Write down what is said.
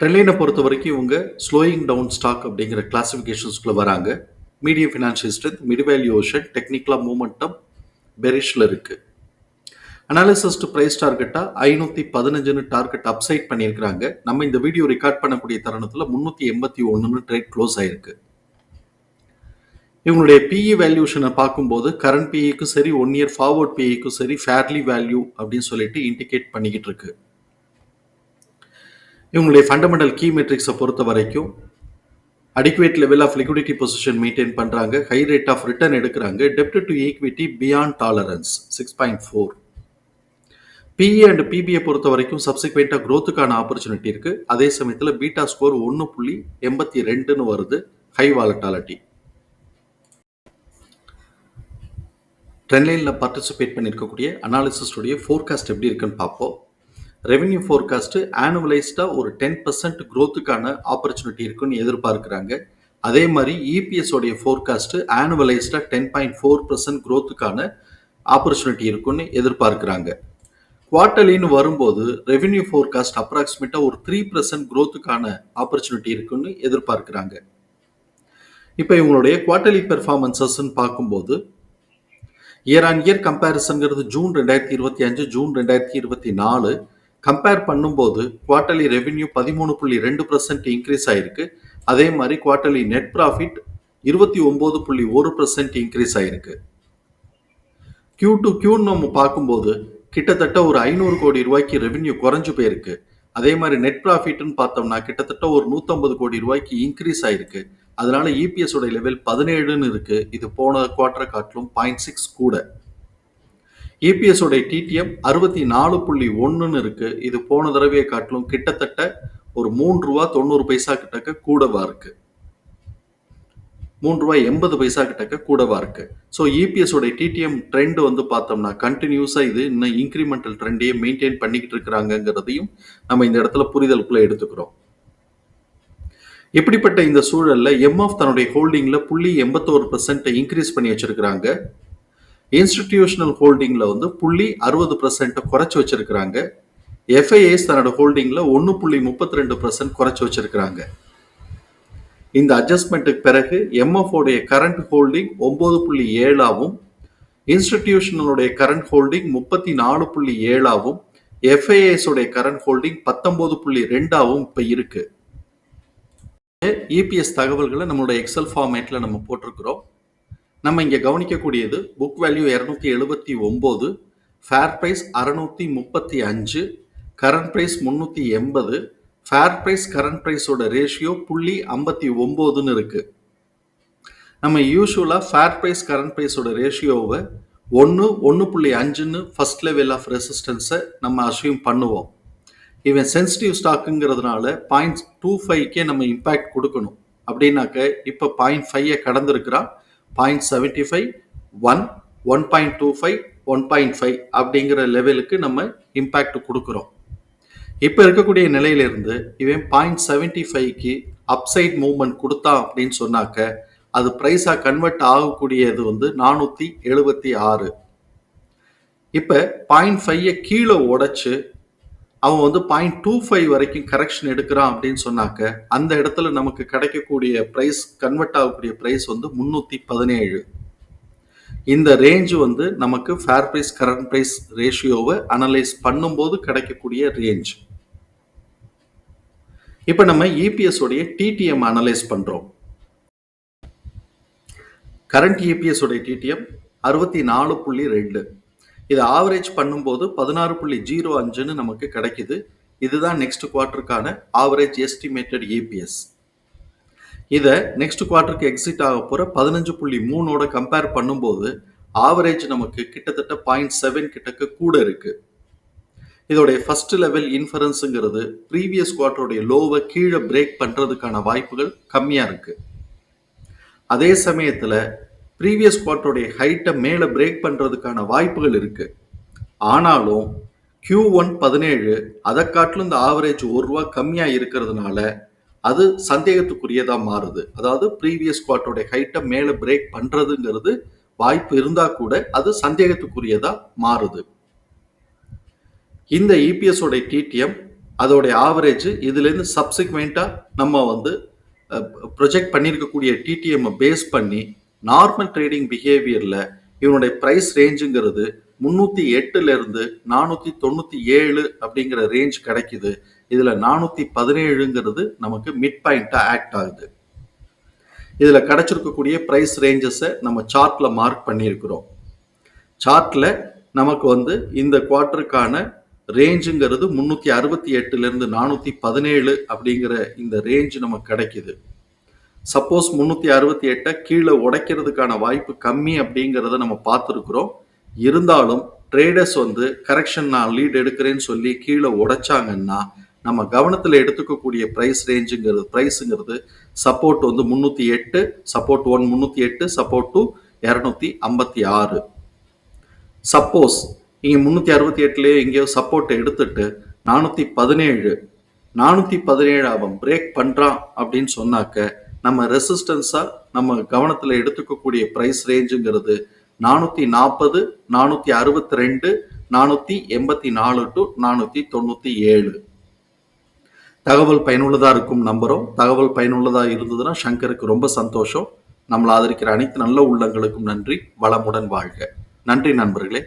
ட்ரெண்ட்லைனை பொறுத்த வரைக்கும் இவங்க ஸ்லோயிங் டவுன் ஸ்டாக் அப்படிங்கிற கிளாசிஃபிகேஷன்ஸ்குள்ளே வராங்க. Medium financial strength mid valuation டெக்னிக்கலாக மூமெண்டம் பெரிஷில் இருக்குது அனாலிசிஸ் டு ப்ரைஸ் டார்கெட்டாக ஐநூற்றி பதினஞ்சுன்னு டார்கெட் அப்சைட் பண்ணியிருக்கிறாங்க. நம்ம இந்த வீடியோ ரெக்கார்ட் பண்ணக்கூடிய தருணத்தில் முந்நூற்றி எண்பத்தி ஒன்றுன்னு ட்ரேட் க்ளோஸ் ஆயிருக்கு. இவங்களுடைய பிஇ வேல்யூஷனை பார்க்கும்போது கரண்ட் பிஇக்கும் சரி ஒன் இயர் ஃபார்வர்ட் பிஇக்கும் சரி ஃபேர்லி வேல்யூ அப்படின்னு சொல்லிட்டு இண்டிகேட் பண்ணிக்கிட்டு இருக்கு. இவங்களுடைய ஃபண்டமெண்டல் கீ மெட்ரிக்ஸை பொறுத்த வரைக்கும் adequate level of liquidity position maintain பண்ணுறாங்க ஹை ரேட் ஆஃப் ரிட்டர்ன் எடுக்கிறாங்க. டெப்ட் to equity beyond tolerance six point four PE and PBI பொறுத்த வரைக்கும் சப்சிக்வெண்ட்டாக க்ரோத்துக்கான ஆப்பர்ச்சுனிட்டி இருக்குது அதே சமயத்தில் பீட்டா ஸ்கோர் ஒன்று புள்ளி எண்பத்தி ரெண்டுன்னு வருது. ஹை வாலட்டாலிட்டி ட்ரெண்ட்லைனில் பார்ட்டிசிபேட் பண்ணியிருக்கக்கூடிய அனாலிசிஸ்டுடைய ஃபோர்காஸ்ட் எப்படி இருக்குன்னு பார்ப்போம். ரெவென்யூ ஃபோர்காஸ்ட்டு ஆனுவலைஸ்டாக ஒரு டென் பர்சன்ட் க்ரோத்துக்கான ஆப்பர்ச்சுனிட்டி இருக்குன்னு எதிர்பார்க்குறாங்க. அதே மாதிரி இபிஎஸ் உடைய ஃபோர்காஸ்ட்டு ஆனுவலைஸ்டாக டென் பாயிண்ட் ஃபோர் பர்சன்ட் க்ரோத்துக்கான ஆப்பர்ச்சுனிட்டி இருக்குன்னு எதிர்பார்க்குறாங்க. குவார்டர்லின்னு வரும்போது ரெவென்யூ ஃபோர்காஸ்ட் அப்ராக்சிமேட்டாக ஒரு த்ரீ பர்சன்ட் க்ரோத்துக்கான ஆப்பர்ச்சுனிட்டி இருக்குன்னு எதிர்பார்க்குறாங்க. இப்போ இவங்களுடைய குவார்டர்லி பெர்ஃபார்மன்சஸ்ன்னு பார்க்கும்போது இயர் ஆன் இயர் கம்பேரிசன்கிறது ஜூன் ரெண்டாயிரத்தி இருபத்தி அஞ்சு ஜூன் ரெண்டாயிரத்தி இருபத்தி நாலு கம்பேர் பண்ணும்போது குவார்டர்லி ரெவென்யூ பதிமூணு புள்ளி ரெண்டு பர்சன்ட் இன்க்ரீஸ் ஆயிருக்கு. அதே மாதிரி குவார்டர்லி நெட் ப்ராஃபிட் இருபத்தி ஒம்பது புள்ளி ஒரு பர்சன்ட் இன்க்ரீஸ் ஆயிருக்கு. கியூ டு கியூன்னு நம்ம பார்க்கும்போது கிட்டத்தட்ட ஒரு ஐநூறு கோடி ரூபாய்க்கு ரெவென்யூ குறைஞ்சு போயிருக்கு. அதே மாதிரி நெட் ப்ராஃபிட்னு பார்த்தோம்னா கிட்டத்தட்ட ஒரு நூற்றம்பது கோடி ரூபாய்க்கு இன்க்ரீஸ் ஆயிருக்கு. அதனால இபிஎஸ் உடைய லெவல் பதினேழுன்னு இருக்கு. இது போன குவார்டர் காட்டிலும் பாயிண்ட் சிக்ஸ் கூட. இபிஎஸ் உடைய டிடிஎம் அறுபத்தி நாலு புள்ளி ஒன்றுன்னு இருக்குது இது போன தடவையை காட்டிலும் கிட்டத்தட்ட ஒரு மூன்று ரூபா தொண்ணூறு பைசா கிட்டக்க கூடவா இருக்குது மூன்று ரூபாய் எண்பது பைசா கிட்டக்க கூடவா இருக்குது ஸோ இபிஎஸ் உடைய டிடிஎம் ட்ரெண்ட் வந்து பார்த்தோம்னா கண்டினியூஸாக இது இன்னும் இன்க்ரிமெண்டல் ட்ரெண்டையே மெயின்டைன் பண்ணிக்கிட்டு இருக்கிறாங்கிறதையும் நம்ம இந்த இடத்துல புரிதலுக்குள்ளே எடுத்துக்கிறோம். இப்படிப்பட்ட இந்த சூழலில் எம்எஃப் தன்னுடைய ஹோல்டிங்கில் புள்ளி எண்பத்தோரு பர்சன்ட் இன்க்ரீஸ் பண்ணி வச்சிருக்கிறாங்க? இன்ஸ்டிடியூஷனல் ஹோல்டிங்கில் வந்து புள்ளி அறுபது பர்சன்ட்டை குறைச்சி வச்சிருக்கிறாங்க. எஃப்ஐஎஸ் தன்னோட ஹோல்டிங்கில் ஒன்று புள்ளி முப்பத்தி ரெண்டு பர்சன்ட் குறைச்சி வச்சிருக்கிறாங்க. இந்த அட்ஜஸ்ட்மெண்ட்டுக்கு பிறகு எம்எஃப்ஓடைய கரண்ட் ஹோல்டிங் ஒம்பது புள்ளி ஏழாவும் இன்ஸ்டிடியூஷனலுடைய கரண்ட் ஹோல்டிங் முப்பத்தி நாலு புள்ளி ஏழாவும் எஃப்ஐஎஸ் உடைய கரண்ட் ஹோல்டிங் பத்தொன்பது புள்ளி ரெண்டாவும் இப்போ இருக்கு. இபிஎஸ் தகவல்களை நம்மளோட எக்ஸல் ஃபார்மேட்டில் நம்ம போட்டிருக்கிறோம். நம்ம இங்கே கவனிக்கக்கூடியது புக் வேல்யூ இரநூத்தி எழுபத்தி ஒம்பது ஃபேர் ப்ரைஸ் அறநூற்றி முப்பத்தி அஞ்சு கரண்ட் ப்ரைஸ் முந்நூற்றி எண்பது ஃபேர் ப்ரைஸ் கரண்ட் ப்ரைஸோட ரேஷியோ புள்ளி ஐம்பத்தி ஒம்போதுன்னு இருக்குது நம்ம யூஸ்வலாக ஃபேர் ப்ரைஸ் கரண்ட் ப்ரைஸோட ரேஷியோவை ஒன்று ஒன்று புள்ளி அஞ்சுன்னு ஃபஸ்ட் லெவல் ஆஃப் ரெசிஸ்டன்ஸை நம்ம அசியூம் பண்ணுவோம். இவன் சென்சிட்டிவ் ஸ்டாக்குங்கிறதுனால பாயிண்ட் டூ ஃபைவ்க்கே நம்ம இம்பேக்ட் கொடுக்கணும். அப்படின்னாக்க இப்போ பாயிண்ட் ஃபைவை கடந்திருக்கிறான். Point seventy five one one point two five one point five அப்படிங்கிற லெவலுக்கு நம்ம இம்பேக்ட் கொடுக்குறோம். இப்போ இருக்கக்கூடிய நிலையிலிருந்து இவன் பாயிண்ட் செவன்ட்டி ஃபைவ்க்கு அப்சைட் மூவ்மெண்ட் கொடுத்தான் அப்படின்னு சொன்னாக்க அது ப்ரைஸாக கன்வெர்ட் ஆகக்கூடியது வந்து நானூற்றி எழுபத்தி ஆறு. இப்போ பாயிண்ட் ஃபைவை கீழே உடைச்சு அவன் வந்து பாயிண்ட் டூ ஃபைவ் வரைக்கும் கரெக்ஷன் எடுக்கிறான் அப்படின்னு சொன்னாக்க அந்த இடத்துல நமக்கு கிடைக்கக்கூடிய ப்ரைஸ் கன்வெர்ட் ஆகக்கூடிய ப்ரைஸ் வந்து முந்நூற்றி பதினேழு. இந்த ரேஞ்சு வந்து நமக்கு ஃபேர் ப்ரைஸ் கரண்ட் ப்ரைஸ் ரேஷியோவை அனலைஸ் பண்ணும்போது கிடைக்கக்கூடிய ரேஞ்ச் இப்போ நம்ம இபிஎஸ் உடைய டிடிஎம் அனலைஸ் பண்ணுறோம் கரண்ட் இபிஎஸ் உடைய டிடிஎம் அறுபத்தி நாலு புள்ளி ரெண்டு. இதை ஆவரேஜ் பண்ணும்போது பதினாறு புள்ளி ஜீரோ அஞ்சுன்னு நமக்கு கிடைக்குது. இதுதான் நெக்ஸ்ட் குவார்ட்டருக்கான ஆவரேஜ் எஸ்டிமேட்டட் ஏபிஎஸ் இதை நெக்ஸ்ட் குவார்ட்டருக்கு எக்ஸிட் ஆக போகிற பதினஞ்சு புள்ளி மூணோட கம்பேர் பண்ணும்போது ஆவரேஜ் நமக்கு கிட்டத்தட்ட பாயிண்ட் செவன் கிட்டக்க கூட இருக்குது இதோடைய ஃபர்ஸ்ட் லெவல் இன்ஃபரன்ஸுங்கிறது ப்ரீவியஸ் குவார்ட்டருடைய லோவை கீழே பிரேக் பண்ணுறதுக்கான வாய்ப்புகள் கம்மியாக இருக்குது அதே சமயத்தில் ப்ரீவியஸ் குவார்ட்டருடைய ஹைட்டை மேலே பிரேக் பண்ணுறதுக்கான வாய்ப்புகள் இருக்குது ஆனாலும் கியூ ஒன் பதினேழு அதை காட்டிலும் இந்த ஆவரேஜ் ஒரு ரூபா கம்மியாக இருக்கிறதுனால அது சந்தேகத்துக்குரியதாக மாறுது. அதாவது ப்ரீவியஸ் குவார்ட்டருடைய ஹைட்டை மேலே பிரேக் பண்ணுறதுங்கிறது வாய்ப்பு இருந்தால் கூட அது சந்தேகத்துக்குரியதாக மாறுது. இந்த இபிஎஸோடைய டிடிஎம் அதோடைய ஆவரேஜ் இதுலேருந்து சப்சிக்வெண்ட்டாக நம்ம வந்து ப்ரொஜெக்ட் பண்ணியிருக்கக்கூடிய டிடிஎம்மை பேஸ் பண்ணி நார்மல் ட்ரேடிங் பிஹேவியரில் இவனுடைய ப்ரைஸ் ரேஞ்சுங்கிறது முந்நூற்றி எட்டுலேருந்து நானூற்றி தொண்ணூற்றி ஏழு அப்படிங்கிற ரேஞ்ச் கிடைக்குது. இதில் நானூற்றி பதினேழுங்கிறது நமக்கு மிட் பாயிண்ட்டாக ஆக்ட் ஆகுது. இதில் கிடைச்சிருக்கக்கூடிய ப்ரைஸ் ரேஞ்சஸை நம்ம சார்ட்டில் மார்க் பண்ணியிருக்கிறோம். சார்ட்டில் நமக்கு வந்து இந்த குவார்ட்டருக்கான ரேஞ்சுங்கிறது முந்நூற்றி அறுபத்தி எட்டுலேருந்து நானூற்றி பதினேழு அப்படிங்கிற இந்த ரேஞ்சு நமக்கு கிடைக்குது. சப்போஸ் முந்நூற்றி அறுபத்தி எட்டை கீழே உடைக்கிறதுக்கான வாய்ப்பு கம்மி அப்படிங்கிறத நம்ம பார்த்துருக்குறோம். இருந்தாலும் ட்ரேடர்ஸ் வந்து கரெக்ஷன் நான் லீட் எடுக்கிறேன்னு சொல்லி கீழே உடைச்சாங்கன்னா நம்ம கவனத்தில் எடுத்துக்கக்கூடிய ப்ரைஸ் ரேஞ்சுங்கிறது ப்ரைஸுங்கிறது சப்போர்ட் வந்து முந்நூற்றி எட்டு சப்போர்ட் ஒன் முந்நூற்றி எட்டு சப்போர்ட் டூ இரநூத்தி ஐம்பத்தி ஆறு. சப்போஸ் இங்கே முந்நூற்றி அறுபத்தி எட்டுலேயே எங்கேயோ சப்போர்ட்டை எடுத்துட்டு நானூற்றி பதினேழு நானூற்றி பதினேழு அவன் பிரேக் பண்ணுறான் அப்படின்னு சொன்னாக்க நம்ம ரெசிஸ்டன்ஸாக நம்ம கவனத்தில் எடுத்துக்கக்கூடிய ப்ரைஸ் ரேஞ்சுங்கிறது நானூற்றி நாற்பது நானூற்றி அறுபத்தி ரெண்டு நானூற்றி எண்பத்தி நாலு டு நானூற்றி தொண்ணூற்றி ஏழு தகவல் பயனுள்ளதாக இருக்கும் நம்புகிறோம் தகவல் பயனுள்ளதாக இருந்ததுன்னா சங்கருக்கு ரொம்ப சந்தோஷம். நம்மளை ஆதரிக்கிற அனைத்து நல்ல உள்ளங்களுக்கும் நன்றி. வளமுடன் வாழ்க. நன்றி நண்பர்களே.